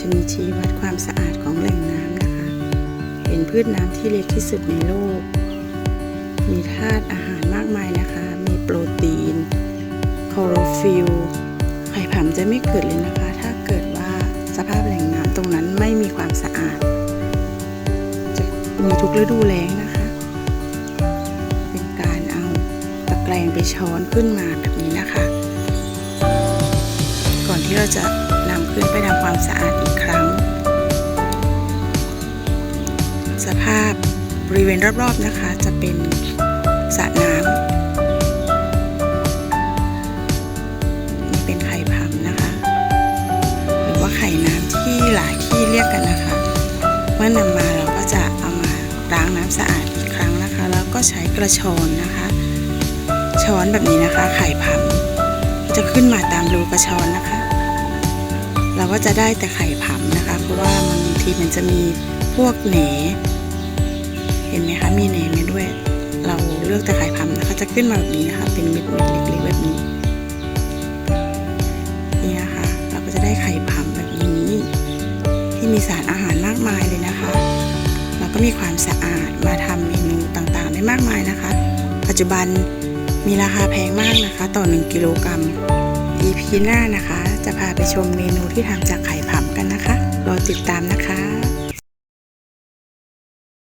ชนีชี้วัดความสะอาดของแหล่งน้ำนะคะ เป็นพืชน้ำที่เล็กที่สุดในโลก มีธาตุอาหารมากมายนะคะ มีโปรตีนคลอโรฟิลไข่ผำจะไม่เกิดเลยนะคะ ถ้าเกิดว่าสภาพแหล่งน้ำตรงนั้นไม่มีความสะอาด จะมีทุกฤดูแล้งนะคะ เป็นการเอาตะแกรงไปช้อนขึ้นมาแบบนี้นะคะ ที่เราจะนำขึ้นไปทำความสะอาดอีกครั้ง สภาพบริเวณรอบๆนะคะ จะเป็นสระน้ำนี่เป็นไข่ผำนะคะ หรือว่าไข่น้ำที่หลายที่เรียกกันนะคะ เมื่อนำมาเราก็จะเอามาล้างน้ำสะอาดอีกครั้งนะคะ แล้วก็ใช้กระชอนนะคะ ช้อนแบบนี้นะคะ ไข่ผำจะขึ้นมาตามรูกระชอนนะคะ เราก็จะได้แต่ไข่ผำนะคะ เพราะว่าบางทีมันจะมีพวกเหนเห็นไหมคะมีเหนมาด้วย เราเลือกแต่ไข่ผำนะคะจะขึ้นมาแบบนี้นะคะ เป็นเม็ดเล็กๆแบบนี้นี่นะคะเราก็จะได้ไข่ผำแบบนี้ ที่มีสารอาหารมากมายเลยนะคะ เราก็มีความสะอาดมาทำเมนูต่างๆ ได้มากมายนะคะ ปัจจุบันมีราคาแพงมากนะคะ ต่อ 1 กิโลกรัม EP หน้านะคะ จะพา ชมเมนูที่ทำจากไข่ผำกันนะคะ รอติดตามนะคะ